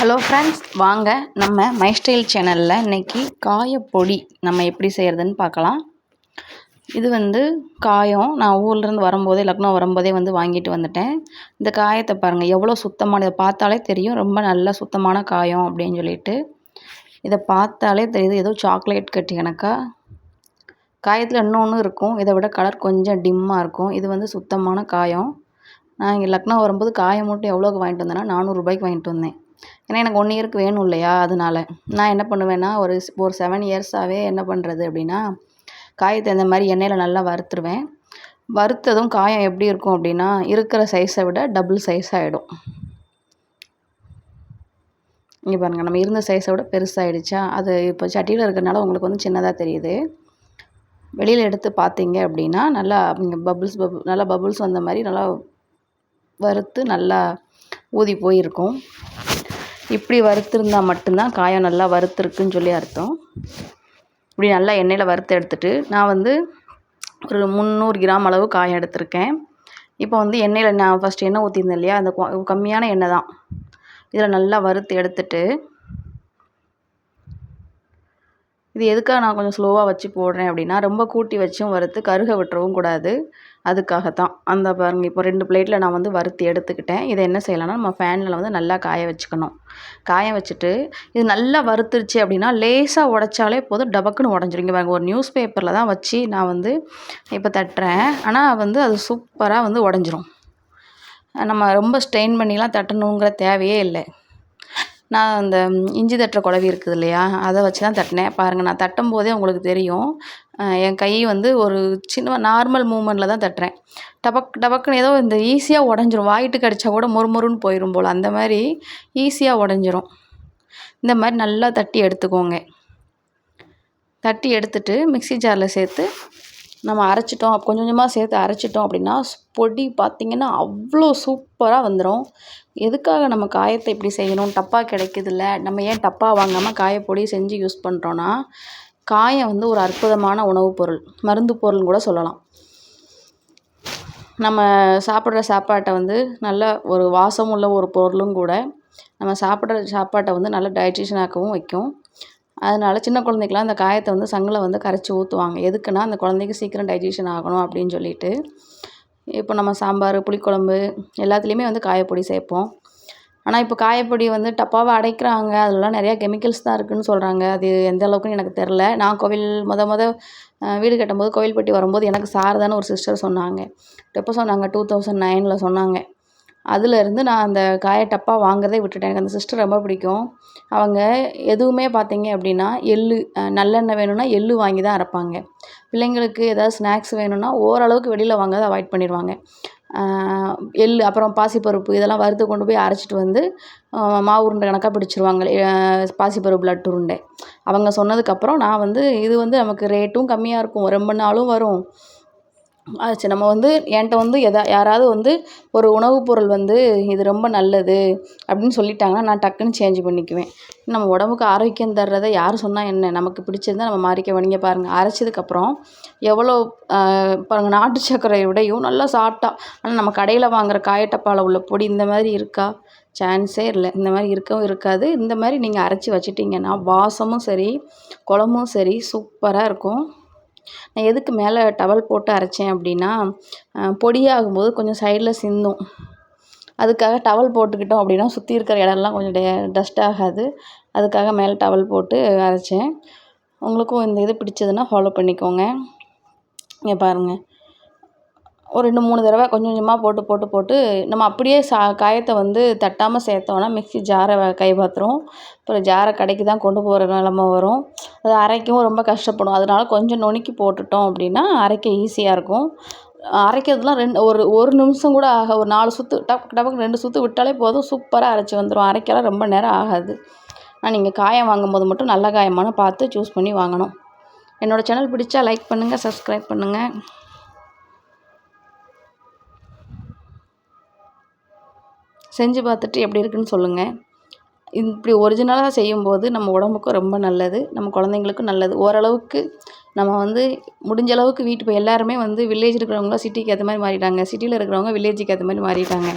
Hello friends வாங்க நம்ம my style சேனலில் இன்றைக்கி காயப்பொடி நம்ம எப்படி செய்கிறதுன்னு பார்க்கலாம். இது வந்து காயம் நான் ஊர்லேருந்து வரும்போதே லக்னோ வரும்போதே வந்து வாங்கிட்டு வந்துட்டேன். இந்த காயத்தை பாருங்கள் எவ்வளோ சுத்தமான இதை பார்த்தாலே தெரியும். ரொம்ப நல்ல சுத்தமான காயம் அப்படின்னு சொல்லிட்டு இதை பார்த்தாலே தெரியுது. ஏதோ சாக்லேட் கட்டி கணக்கா. காயத்தில் இன்னொன்று இருக்கும். இதை விட கலர் கொஞ்சம் டிம்மாக இருக்கும். இது வந்து சுத்தமான காயம். நான் இங்கே லக்னோ வரும்போது காயம் மட்டும் எவ்வளோக்கு வாங்கிட்டு வந்தேன்னா நானூறுரூபாய்க்கு வாங்கிட்டு வந்தேன். ஏன்னா எனக்கு ஒன் இயருக்கு வேணும் இல்லையா? அதனால. நான் என்ன பண்ணுவேன்னா ஒரு ஒரு செவன் இயர்ஸாகவே என்ன பண்ணுறது அப்படின்னா காயத்தை இந்த மாதிரி எண்ணெயில் நல்லா வறுத்துருவேன். வறுத்ததும் காயம் எப்படி இருக்கும் அப்படின்னா இருக்கிற சைஸை விட டபுள் சைஸ் ஆகிடும் இங்கே பாருங்கள் நம்ம இருந்த சைஸை விட பெருசாகிடுச்சா அது இப்போ சட்டியில் இருக்கிறனால உங்களுக்கு வந்து சின்னதாக தெரியுது. வெளியில் எடுத்து பார்த்தீங்க அப்படின்னா நல்லா இங்கே பபுள்ஸ் பபுள் நல்லா பபுள்ஸ் வந்த மாதிரி நல்லா வறுத்து நல்லா ஊதி போயிருக்கும். இப்படி வறுத்துருந்தா மட்டும்தான் காயம் நல்லா வறுத்துருக்குன்னு சொல்லி அர்த்தம். இப்படி நல்லா எண்ணெயில் வறுத்து எடுத்துகிட்டு நான் வந்து ஒரு முந்நூறு கிராம் அளவு காயம் எடுத்திருக்கேன். இப்போ வந்து எண்ணெயில் நான் ஃபஸ்ட்டு எண்ணெய் ஊற்றிருந்தேன் இல்லையா? அந்த கம்மியான எண்ணெய் தான். இதில் நல்லா வறுத்து எடுத்துட்டு இது எதுக்காக நான் கொஞ்சம் ஸ்லோவாக வச்சு போடுறேன் அப்படின்னா ரொம்ப கூட்டி வச்சும் வறுத்து கருக விட்டுறவும் கூடாது. அதுக்காகத்தான். அந்த பாருங்கள் இப்போ ரெண்டு பிளேட்டில் நான் வந்து வறுத்து எடுத்துக்கிட்டேன். இதை என்ன செய்யலாம்னா நம்ம ஃபேனில் வந்து நல்லா காய வச்சுக்கணும். காய வச்சுட்டு இது நல்லா வறுத்துருச்சு அப்படின்னா லேசாக உடச்சாலே போதும். டபக்குன்னு உடஞ்சிருங்க பாருங்க பாருங்கள் ஒரு நியூஸ் பேப்பரில் தான் வச்சு நான் வந்து இப்போ தட்டுறேன். ஆனால் வந்து அது சூப்பராக வந்து உடஞ்சிரும். நம்ம ரொம்ப ஸ்ட்ரெயின் பண்ணிலாம் தட்டணுங்கிற தேவையே இல்லை. நான் அந்த இஞ்சி தட்டுற குழவி இருக்குது இல்லையா அதை வச்சு தான் தட்டினேன். பாருங்கள் நான் தட்டும் போதே உங்களுக்கு தெரியும். என் கை வந்து ஒரு சின்ன நார்மல் மூமெண்ட்டில் தான் தட்டுறேன். டபக் டபக்குன்னு ஏதோ இந்த ஈஸியாக உடஞ்சிரும். வாயிட்டு கடிச்சா கூட மொறுமொறுன்னு போயிடும் போல். அந்த மாதிரி ஈஸியாக உடஞ்சிரும். இந்த மாதிரி நல்லா தட்டி எடுத்துக்கோங்க. தட்டி எடுத்துட்டு மிக்சி ஜாரில் சேர்த்து நம்ம அரைச்சிட்டோம். கொஞ்சம் கொஞ்சமாக சேர்த்து அரைச்சிட்டோம் அப்படின்னா பொடி பார்த்திங்கன்னா அவ்வளோ சூப்பராக வந்துடும் எதுக்காக நம்ம காயத்தை இப்படி செய்யணும்? டப்பா கிடைக்கிதுல்ல. நம்ம ஏன் டப்பா வாங்காமல் காயப்பொடி செஞ்சு யூஸ் பண்ணுறோன்னா காயம் வந்து ஒரு அற்புதமான உணவுப் பொருள். மருந்து பொருள்னு கூட சொல்லலாம். நம்ம சாப்பிட்ற சாப்பாட்டை வந்து நல்ல ஒரு வாசம் உள்ள ஒரு பொருளும் கூட நம்ம சாப்பிட்ற சாப்பாட்டை வந்து நல்ல டைஜஷனாகவும் வைக்கும். அதனால் சின்ன குழந்தைக்கெலாம் அந்த காயத்தை வந்து சங்கில் வந்து கரைச்சி ஊற்றுவாங்க எதுக்குன்னா அந்த குழந்தைக்கு சீக்கிரம் டைஜஷன் ஆகணும் அப்படின்னு சொல்லிட்டு. இப்போ நம்ம சாம்பார் புளிக்குழம்பு எல்லாத்துலேயுமே வந்து காயப்பொடி சேர்ப்போம். ஆனால் இப்போ காயப்பொடி வந்து டப்பாவை அடைக்கிறாங்க. அதெல்லாம் நிறையா கெமிக்கல்ஸ் தான் இருக்குதுன்னு சொல்கிறாங்க அது எந்த அளவுக்குன்னு எனக்கு தெரில நான் கோவில் மொத மொத வீடு கட்டும்போது கோவில்பட்டி வரும்போது எனக்கு சாரதான்னு ஒரு சிஸ்டர் சொன்னாங்க. எப்போ சொன்னாங்க டூ தௌசண்ட் நைனில் சொன்னாங்க. அதுலேருந்து நான் அந்த காய டப்பா வாங்குறதே விட்டுட்டேன். எனக்கு அந்த சிஸ்டர் ரொம்ப பிடிக்கும். அவங்க எதுவுமே பார்த்தீங்க அப்படின்னா எள்ளு நல்லெண்ணெய் வேணும்னா எள்ளு வாங்கி தான் அரைப்பாங்க. பிள்ளைங்களுக்கு ஏதாவது ஸ்நாக்ஸ் வேணும்னா ஓரளவுக்கு வெளியில் வாங்கிறத அவாய்ட் பண்ணிடுவாங்க. எள் அப்புறம் பாசிப்பருப்பு இதெல்லாம் வறுத்து கொண்டு போய் அரைச்சிட்டு வந்து மாவு உருண்டை கணக்காக பிடிச்சிருவாங்க. பாசிப்பருப்பு லட்டு உருண்டை. அவங்க சொன்னதுக்கப்புறம் நான் வந்து இது வந்து நமக்கு ரேட்டும் கம்மியாக இருக்கும். ரொம்ப நாளும் வரும். ஆச்சு. நம்ம வந்து என்கிட்ட வந்து எதா யாராவது வந்து ஒரு உணவுப் பொருள் வந்து இது ரொம்ப நல்லது அப்படின்னு சொல்லிட்டாங்கன்னா நான் டக்குன்னு சேஞ்ச் பண்ணிக்குவேன். நம்ம உடம்புக்கு ஆரோக்கியம் தர்றதை யார் சொன்னால் என்ன? நமக்கு பிடிச்சிருந்தா நம்ம மாறிக்க வேணுங்க பாருங்கள் அரைச்சதுக்கப்புறம் எவ்வளோ பாருங்கள் நாட்டு சர்க்கரை விடையும் நல்லா சாப்பிட்டா ஆனால் நம்ம கடையில் வாங்குகிற காயட்டப்பால் உள்ள பொடி இந்த மாதிரி இருக்கா? சான்ஸே இல்லை. இந்த மாதிரி இருக்கவும் இருக்காது. இந்த மாதிரி நீங்கள் அரைச்சி வச்சிட்டிங்கன்னா வாசமும் சரி குழம்பும் சரி சூப்பராக இருக்கும். நான் எதுக்கு மேலே டவல் போட்டு அரைச்சேன் அப்படின்னா பொடியாகும்போது கொஞ்சம் சைடில் சிந்தும். அதுக்காக டவல் போட்டுக்கிட்டோம் அப்படின்னா சுற்றி இருக்கிற இடம்லாம் கொஞ்சம் டே டஸ்ட் ஆகாது. அதுக்காக மேலே டவல் போட்டு அரைச்சேன். உங்களுக்கும் இந்த இது பிடிச்சதுன்னா ஃபாலோ பண்ணிக்கோங்க. இங்கே பாருங்கள் ஒரு ரெண்டு மூணு தடவை கொஞ்சம் கொஞ்சமாக போட்டு போட்டு போட்டு நம்ம அப்படியே சா காயத்தை வந்து தட்டாமல் சேர்த்தோன்னா மிக்ஸி ஜாரை கை பார்த்துரும் அப்புறம் ஜாரை கடைக்கு தான் கொண்டு போகிற நிலம வரும். அது அரைக்கவும் ரொம்ப கஷ்டப்படும். அதனால கொஞ்சம் நுணுக்கி போட்டுட்டோம் அப்படின்னா அரைக்க ஈஸியாக இருக்கும். அரைக்கிறதுலாம் ரெண்டு ஒரு ஒரு நிமிஷம் கூட ஆக ஒரு நாலு சுற்று டப் டபக்கு ரெண்டு சுற்று விட்டாலே போதும். சூப்பராக அரைச்சி வந்துடும் அரைக்கலாம் ரொம்ப நேரம் ஆகாது. ஆனால் நீங்கள் காயம் வாங்கும்போது மட்டும் நல்ல காயமான பார்த்து சூஸ் பண்ணி வாங்கணும். என்னோடய சேனல் பிடிச்சா லைக் பண்ணுங்கள் சப்ஸ்கிரைப் பண்ணுங்கள் செஞ்சு பார்த்துட்டு எப்படி இருக்குன்னு சொல்லுங்கள் இப்படி ஒரிஜினலாக செய்யும்போது நம்ம உடம்புக்கும் ரொம்ப நல்லது நம்ம குழந்தைங்களுக்கும் நல்லது. ஓரளவுக்கு நம்ம வந்து முடிஞ்ச அளவுக்கு வீட்டு இப்போ எல்லாருமே வந்து வில்லேஜ் இருக்கிறவங்களாம் சிட்டிக்கு ஏற்ற மாதிரி மாறிட்டாங்க. சிட்டியில் இருக்கிறவங்க வில்லேஜுக்கு ஏற்ற மாதிரி மாறிட்டாங்க.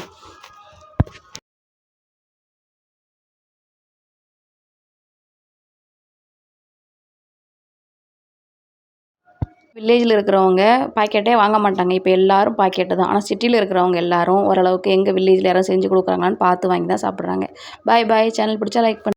வில்லேஜில் இருக்கிறவங்க பாக்கெட்டே வாங்க மாட்டாங்க. இப்போ எல்லாரும் பாக்கெட்டு தான். ஆனால் சிட்டியில் இருக்கிறவங்க எல்லாரும் ஓரளவுக்கு எங்கள் வில்லேஜில் யாரும் செஞ்சு கொடுக்குறாங்களான்னு பார்த்து வாங்கி தான் சாப்பிட்றாங்க. பாய் பாய் சேனல் பிடிச்சா லைக் பண்ணு.